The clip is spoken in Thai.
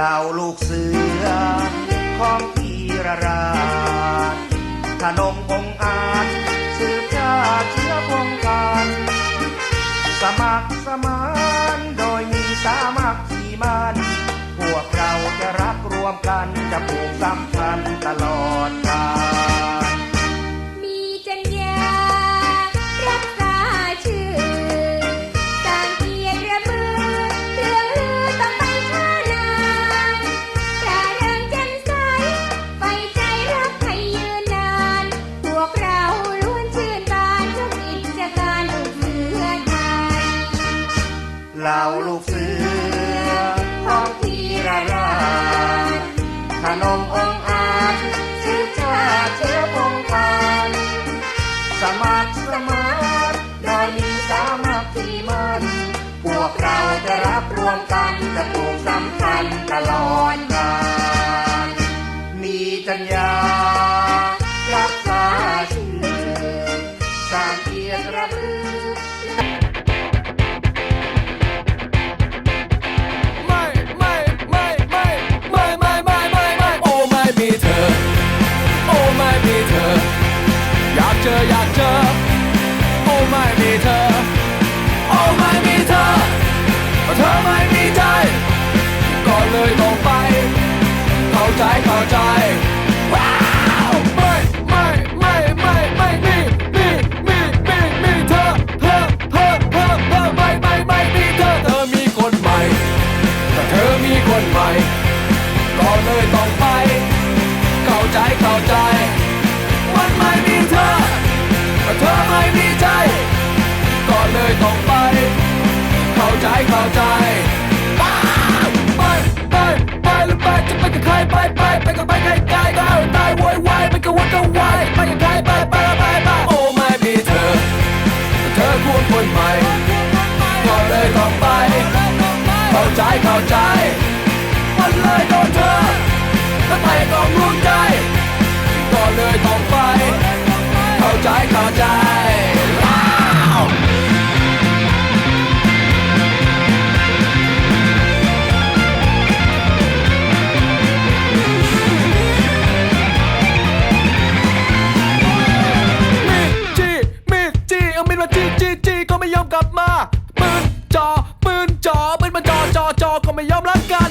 เล่าลูกเสือ ของพีรราชขนมองอาจสืบชาเชื้อพงการสมัครสมานโดยมีสามัคคีมันพวกเราจะรักรวมกันจะผูกสัมพันธ เราลูกเสือของทีระราขนมองอาจชื่อชาเชื้อพงพันสมัครสมารได้มีสามัคคีมัน พวกเราจะรับรวมกันจะปลูกสำคัญตลอดกาลมีจัญญา ไปยังไกไปไปไปไปโอ้ไม่มีเธอ เธอควรคนใหม่ก็เลยต้องไป เข้าใจเข้าใจ มันเลยโดนเธอถ้าไปต้องรู้ใจ ก็เลยต้องไป เข้าใจเข้าใจ como yo blanca.